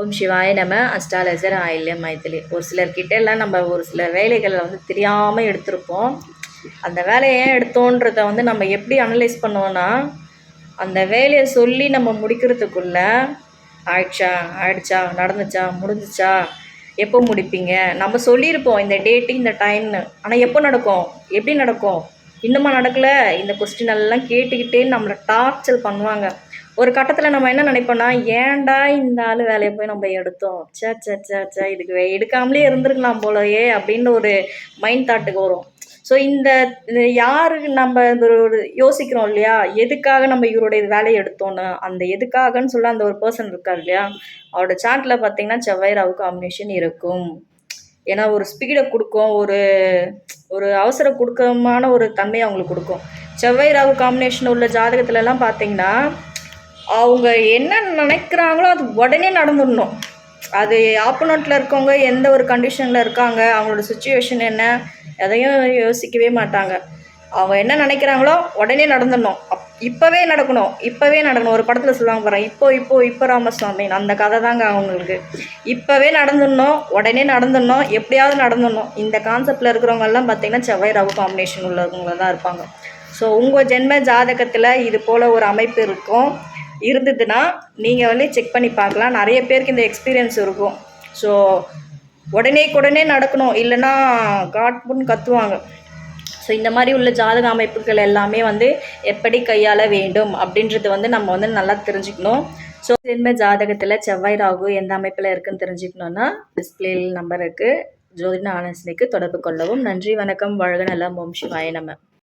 ஓம் சிவாய நம்ம அஸ்டாலஜர் ஆயில்யம் மைத்திலி. ஒரு சிலர்கிட்ட எல்லாம் நம்ம ஒரு சில வேலைகளை வந்து தெரியாமல் எடுத்திருப்போம். அந்த வேலையை ஏன் எடுத்தோன்றத வந்து நம்ம எப்படி அனலைஸ் பண்ணுவோன்னா அந்த வேலையை சொல்லி நம்ம முடிக்கிறதுக்குள்ள ஆயிடுச்சா ஆயிடுச்சா நடந்துச்சா முடிஞ்சிச்சா எப்போ முடிப்பீங்க? நம்ம சொல்லியிருப்போம் இந்த டேட்டு இந்த டைம்னு ஆனால் எப்போ நடக்கும்? எப்படி நடக்கும்? இன்னுமா நடக்கலை? இந்த கொஸ்டின் எல்லாம் கேட்டுக்கிட்டே நம்மளை டார்ச்சர் பண்ணுவாங்க. ஒரு கட்டத்தில் நம்ம என்ன நினைப்போம்னா ஏன்டா இந்த ஆள் வேலையை போய் நம்ம எடுத்தோம்? சே சே சே சே இதுக்கு வே- எடுக்காமலே இருந்திருக்கலாம் போலயே அப்படின்னு ஒரு மைண்ட் தாட்டுக்கு வரும். ஸோ இந்த யாரு நம்ம இந்த ஒரு யோசிக்கிறோம் இல்லையா? எதுக்காக நம்ம இவருடைய வேலையை எடுத்தோன்னு அந்த எதுக்காகன்னு சொல்ல அந்த ஒரு பர்சன் இருக்கார் இல்லையா? அவரோட சாட்டில் பார்த்தீங்கன்னா செவ்வாய் ராகு காம்பினேஷன் இருக்கும். ஏன்னா ஒரு ஸ்பீடை கொடுக்கும் ஒரு ஒரு அவசர கொடுக்கமான ஒரு தன்மையை அவங்களுக்கு கொடுக்கும். செவ்வாய் ராகு காம்பினேஷன் உள்ள ஜாதகத்துலலாம் பார்த்தீங்கன்னா அவங்க என்ன நினைக்கிறாங்களோ அது உடனே நடந்துடணும். அது ஆப்போனண்ட்டில் இருக்கவங்க எந்த ஒரு கண்டிஷனில் இருக்காங்க அவங்களோட சுச்சுவேஷன் என்ன எதையும் யோசிக்கவே மாட்டாங்க. அவங்க என்ன நினைக்கிறாங்களோ உடனே நடந்துடணும். அப் இப்போவே நடக்கணும் இப்போவே நடக்கணும். ஒரு படத்தில் சொல்லுவாங்க பாருங்க இப்போ இப்போ இப்போ ராமசாமி. அந்த கதை தாங்க அவங்களுக்கு. இப்போவே நடந்துடணும் உடனே நடந்துடணும் எப்படியாவது நடந்துடணும். இந்த கான்செப்டில் இருக்கிறவங்கெல்லாம் பார்த்திங்கன்னா பார்த்தீங்கன்னா செவ்வாய் ரவு காம்பினேஷன் உள்ளவங்கள தான் இருப்பாங்க. ஸோ உங்கள் ஜென்ம ஜாதகத்தில் இது போல் ஒரு அமைப்பு இருக்கும். இருந்ததுன்னா நீங்கள் வந்து செக் பண்ணி பார்க்கலாம். நிறைய பேருக்கு இந்த எக்ஸ்பீரியன்ஸ் இருக்கும். ஸோ உடனே உடனே நடக்கணும். இல்லைன்னா காட்புன்னு கத்துவாங்க. ஸோ இந்த மாதிரி உள்ள ஜாதக அமைப்புகள் எல்லாமே வந்து எப்படி கையாள வேண்டும் அப்படின்றது வந்து நம்ம வந்து நல்லா தெரிஞ்சுக்கணும். ஸோ ஜென்ம ஜாதகத்தில் செவ்வாய் ராகு எந்த அமைப்பில் இருக்குன்னு தெரிஞ்சுக்கணுன்னா டிஸ்பிளேயில் நம்பருக்கு இருக்குது ஜோதிட ஆலோசனைக்கு தொடர்பு கொள்ளவும். நன்றி வணக்கம் வாழ்க நலம். ஓம் சிவாய நம்ம